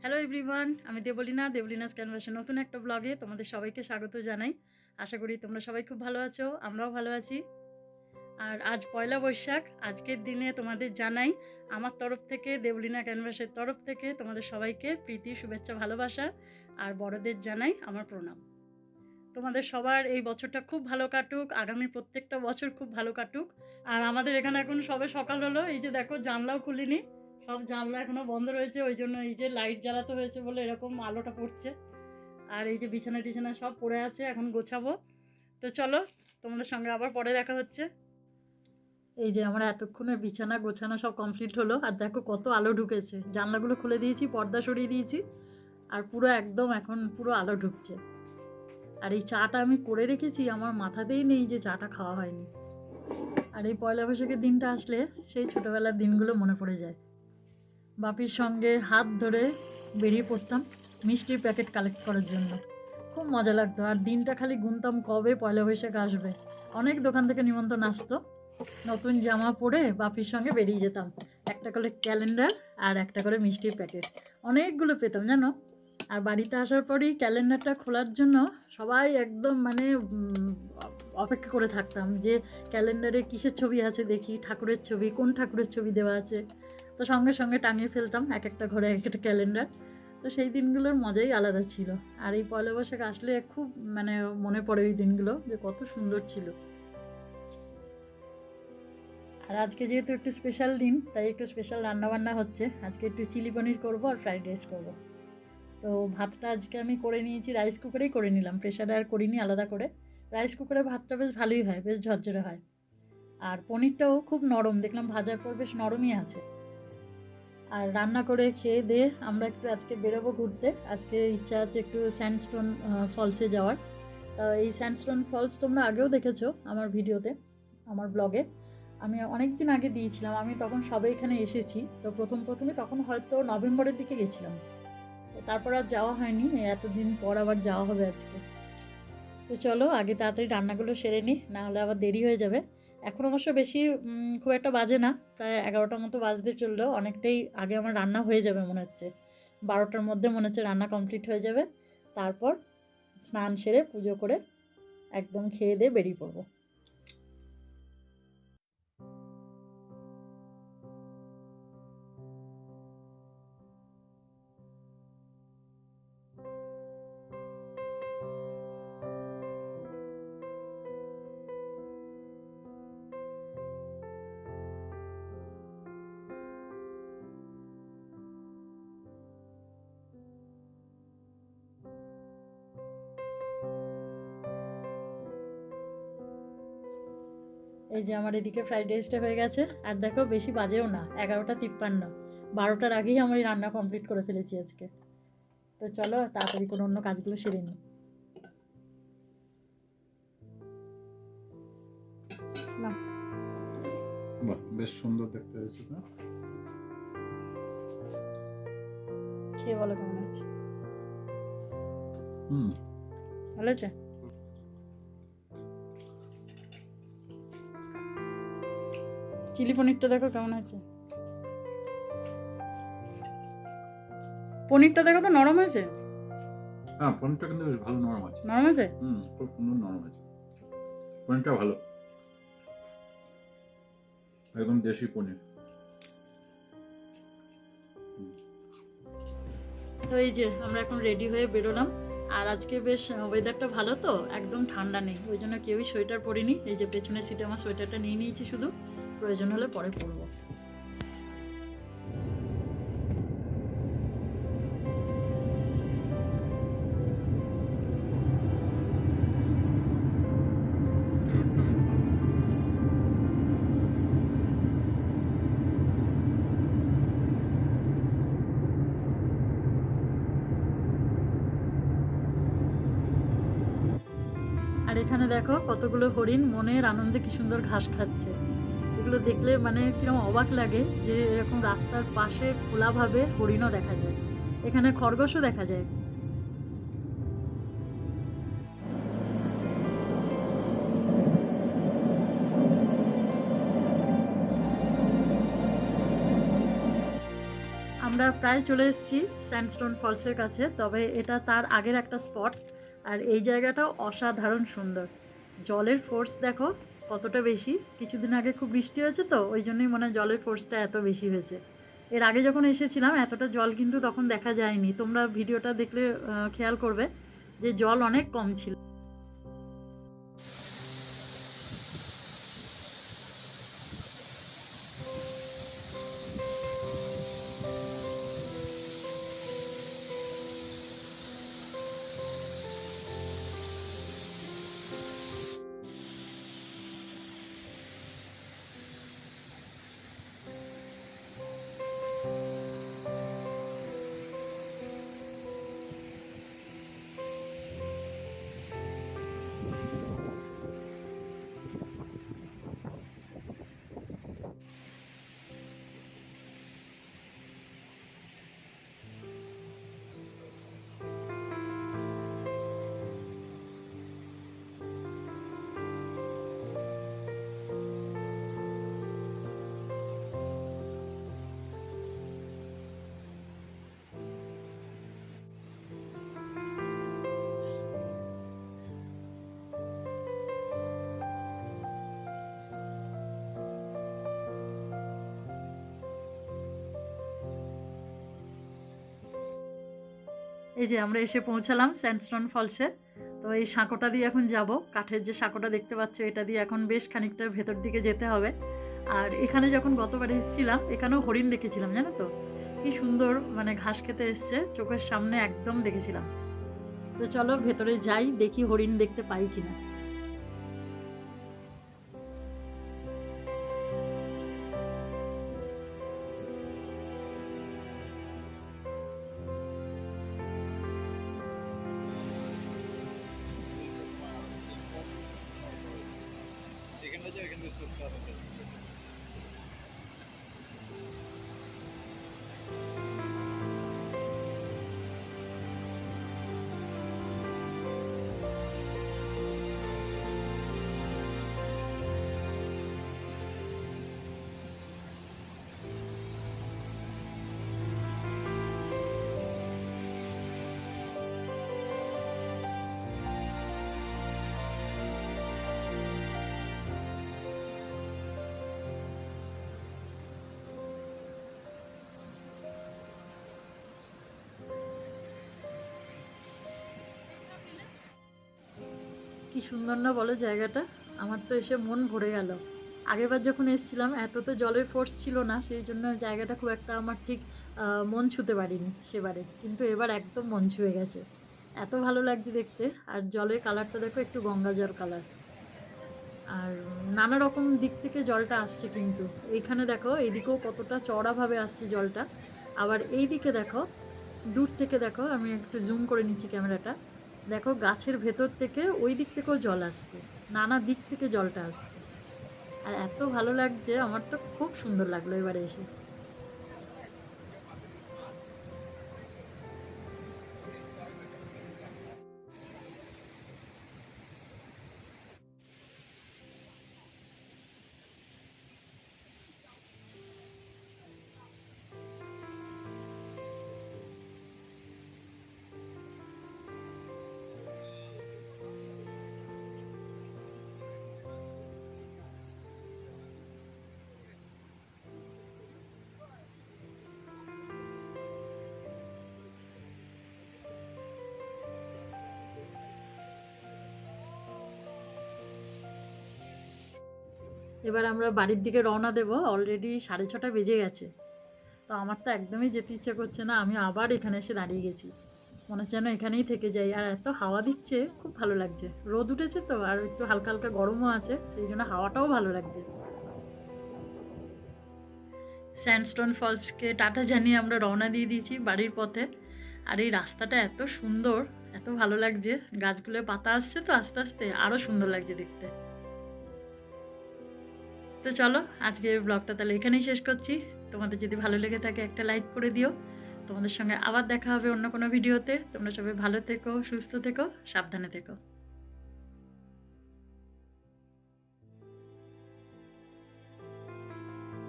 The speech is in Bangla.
হ্যালো এভরিওয়ান আমি দেবলিনা। দেবলিনাস ক্যানভাসের নতুন একটা ব্লগে তোমাদের সবাইকে স্বাগত জানাই। আশা করি তোমরা সবাই খুব ভালো আছো, আমরাও ভালো আছি। আর আজ পয়লা বৈশাখ, আজকের দিনে তোমাদের জানাই, আমার তরফ থেকে, দেবলিনা ক্যানভাসের তরফ থেকে তোমাদের সবাইকে প্রীতি, শুভেচ্ছা, ভালোবাসা, আর বড়দের জানাই আমার প্রণাম। তোমাদের সবার এই বছরটা খুব ভালো কাটুক, আগামী প্রত্যেকটা বছর খুব ভালো কাটুক। আর আমাদের এখানে এখন সবে সকাল হলো, এই যে দেখো, জানলাও খুলিনি। সব জানলা এখনও বন্ধ রয়েছে, ওই জন্য এই যে লাইট জ্বালাতে হয়েছে বলে এরকম আলোটা পড়ছে। আর এই যে বিছানা টিছানা সব পড়ে আছে, এখন গোছাবো। তো চলো, তোমাদের সঙ্গে আবার পরে দেখা হচ্ছে। এই যে আমার এতক্ষণে বিছানা গোছানো সব কমপ্লিট হলো, আর দেখো কত আলো ঢুকেছে। জানলাগুলো খুলে দিয়েছি, পর্দা সরিয়ে দিয়েছি, আর পুরো একদম এখন পুরো আলো ঢুকছে। আর এই চাটা আমি করে রেখেছি, আমার মাথাতেই নেই যে চাটা খাওয়া হয়নি। আর এই পয়লা বৈশাখের দিনটা আসলে সেই ছোটোবেলার দিনগুলো মনে পড়ে যায়। বাপির সঙ্গে হাত ধরে বেরিয়ে পড়তাম মিষ্টির প্যাকেট কালেক্ট করার জন্য। খুব মজা লাগতো। আর দিনটা খালি গুনতাম কবে পয়লা বৈশাখ আসবে। অনেক দোকান থেকে নিমন্ত্রণ আসতো। নতুন জামা পরে বাপির সঙ্গে বেরিয়ে যেতাম। একটা করে ক্যালেন্ডার আর একটা করে মিষ্টির প্যাকেট। অনেকগুলো পেতাম, জানো? আর বাড়িতে আসার পরেই ক্যালেন্ডারটা খোলার জন্য সবাই একদম মানে অপেক্ষা করে থাকতাম যে ক্যালেন্ডারে কিসের ছবি আছে দেখি, ঠাকুরের ছবি, কোন ঠাকুরের ছবি দেওয়া আছে। তো সঙ্গে সঙ্গে টাঙিয়ে ফেলতাম এক একটা ঘরে এক একটা ক্যালেন্ডার। তো সেই দিনগুলোর মজাই আলাদা ছিল। আর এই পয়লা বৈশাখ আসলে খুব মানে মনে পড়ে ওই দিনগুলো যে কত সুন্দর ছিল। আর আজকে যেহেতু একটু স্পেশাল দিন, তাই একটু স্পেশাল রান্নাবান্না হচ্ছে। আজকে একটু চিলি পনির করব আর ফ্রাইড রাইস করব। তো ভাতটা আজকে আমি করে নিয়েছি রাইস কুকারেই করে নিলাম। প্রেশারে আর করিনি আলাদা করে। রাইস কুকারে ভাতটা বেশ ভালোই হয়, বেশ ঝরঝরে হয়। আর পনিরটাও খুব নরম, দেখলাম ভাজার পর বেশ নরমই আছে। আর রান্না করে খেয়ে দিয়ে আমরা একটু আজকে বেরোবো ঘুরতে। আজকে ইচ্ছা আছে একটু স্যান্ডস্টোন ফলসে যাওয়ার। তা এই স্যান্ডস্টোন ফলস তোমরা আগেও দেখেছ আমার ভিডিওতে, আমার ব্লগে। আমি অনেক দিন আগে দিয়েছিলাম, আমি তখন সবে এখানে এসেছি। তো প্রথম প্রথমে তখন হয়তো নভেম্বরের দিকে গেছিলাম। তারপর আর যাওয়া হয়নি, এতদিন পর আবার যাওয়া হবে আজকে। তো চলো, আগে তাড়াতাড়ি রান্নাগুলো সেরে নিই, নাহলে আবার দেরি হয়ে যাবে। এখন অবশ্য বেশি খুব একটা বাজে না, প্রায় এগারোটার মতো বাজতে চলল, অনেকটাই আগে আমার রান্না হয়ে যাবে মনে হচ্ছে। বারোটার মধ্যে মনে হচ্ছে রান্না কমপ্লিট হয়ে যাবে। তারপর স্নান সেরে পুজো করে একদম খেয়ে দিয়ে বেরিয়ে পড়ব। এই যে আমার এদিকে ফ্রাইড রাইসটা হয়ে গেছে। আর দেখো বেশি বাজেও না এগারোটা তিপ্পান্ন। বারোটার আগেই আমি রান্না কমপ্লিট করে ফেলেছি আজকে। তো চলো তাড়াতাড়ি কোনো অন্য কাজগুলো সেরে নিই। না বাহ বেশ সুন্দর দেখতে হয়েছে না খেয়ে বলো কেমন আছে হুম। ভালো আছে চিলি পনিরটা দেখো কেমন আছে পনিরটা দেখো তো নরম হয়েছে? হ্যাঁ পনিরটা কিন্তু বেশ ভালো নরম আছে নরম আছে হুম খুব সুন্দর নরম আছে পনিরটা ভালো। একদম দেশি পনির। তো এই যে আমরা এখন রেডি হয়ে বেরোলাম। আর আজকে বেশ ওয়েদারটা ভালো তো একদম ঠান্ডা নেই। ওই জন্য কেউই সোয়েটার পরিনি। এই যে পেছনের সিটে আমার সোয়েটারটা নিয়ে নিয়েছি শুধু। প্রয়োজন হলে পরে পরবো আর এখানে দেখো কতগুলো হরিণ মনের আনন্দে কি সুন্দর ঘাস খাচ্ছে। এগুলো দেখলে মানে কীরকম অবাক লাগে যে এরকম রাস্তার পাশে খোলাভাবে হরিণও দেখা যায়। এখানে খরগোশও দেখা যায়। আমরা প্রায় চলে এসেছি স্যান্ডস্টোন ফলসের কাছে, তবে এটা তার আগের একটা স্পট। আর এই জায়গাটাও অসাধারণ সুন্দর। জলের ফোর্স দেখো কতটা বেশি? কিছুদিন আগে খুব বৃষ্টি হয়েছে তো, ওই জন্যই মনে হয় জলের ফোর্সটা এত বেশি হয়েছে। এর আগে যখন এসেছিলাম, এতটা জল কিন্তু তখন দেখা যায়নি। তোমরা ভিডিওটা দেখলে খেয়াল করবে যে জল অনেক কম ছিল। এই যে আমরা এসে পৌঁছালাম স্যান্ডস্টোন ফলসে তো এই সাঁকোটা দিয়ে এখন যাব। কাঠের যে সাঁকোটা দেখতে পাচ্ছ, এটা দিয়ে এখন বেশ খানিকটা ভেতর দিকে যেতে হবে। আর এখানে যখন গতবার এসেছিলাম, এখানেও হরিণ দেখেছিলাম, জানো তো? কি সুন্দর মানে ঘাস খেতে এসছে, চোখের সামনে একদম দেখেছিলাম। তো চলো ভেতরে যাই, দেখি হরিণ দেখতে পাই কিনা। এখানটা যে কি সুন্দর না বলো জায়গাটা? আমার তো এসে মন ভরে গেল। আগেরবার যখন এসেছিলাম, এত তো জলের ফোর্স ছিল না, সেই জন্য জায়গাটা খুব একটা আমার ঠিক মন ছুতে পারিনি সেবারে। কিন্তু এবার একদম মন ছুঁয়ে গেছে। এত ভালো লাগছে দেখতে। আর জলের কালারটা দেখো, একটু গঙ্গা জল কালার আর নানা রকম দিক থেকে জলটা আসছে কিন্তু। এইখানে দেখো এইদিকেও কতটা চড়াভাবে আসছে জলটা। আবার এই দিকে দেখো, দূর থেকে দেখো, আমি একটু জুম করে নিচ্ছি ক্যামেরাটা। দেখো, গাছের ভেতর থেকে ওই দিক থেকেও জল আসছে, নানা দিক থেকে জলটা আসছে। আর এত ভালো লাগছে, আমার তো খুব সুন্দর লাগল এবারে এসে। এবার আমরা বাড়ির দিকে রওনা দেব। অলরেডি সাড়ে ছটা বেজে গেছে। তো আমার তো একদমই যেতে ইচ্ছে করছে না আমি আবার এখানে এসে দাঁড়িয়ে গেছি। মনে হচ্ছে যেন এখানেই থেকে যাই। আর এত হাওয়া দিচ্ছে, খুব ভালো লাগছে। রোদ উঠেছে তো, আর একটু হালকা হালকা গরমও আছে, সেই জন্য হাওয়াটাও ভালো লাগছে। স্যান্ডস্টোন ফলসকে টাটা জানিয়ে আমরা রওনা দিয়ে দিয়েছি বাড়ির পথে। আর এই রাস্তাটা এত সুন্দর, এত ভালো লাগছে। গাছগুলো পাতা আসছে তো আস্তে আস্তে আরও সুন্দর লাগছে দেখতে। তো চলো আজকে ব্লগটা তাহলে এখানেই শেষ করছি। তোমাদের যদি ভালো লেগে থাকে একটা লাইক করে দিও। তোমাদের সঙ্গে আবার দেখা হবে অন্য কোনো ভিডিওতে তোমরা সবাই ভালো থেকো, সুস্থ থেকো, সাবধানে থেকো।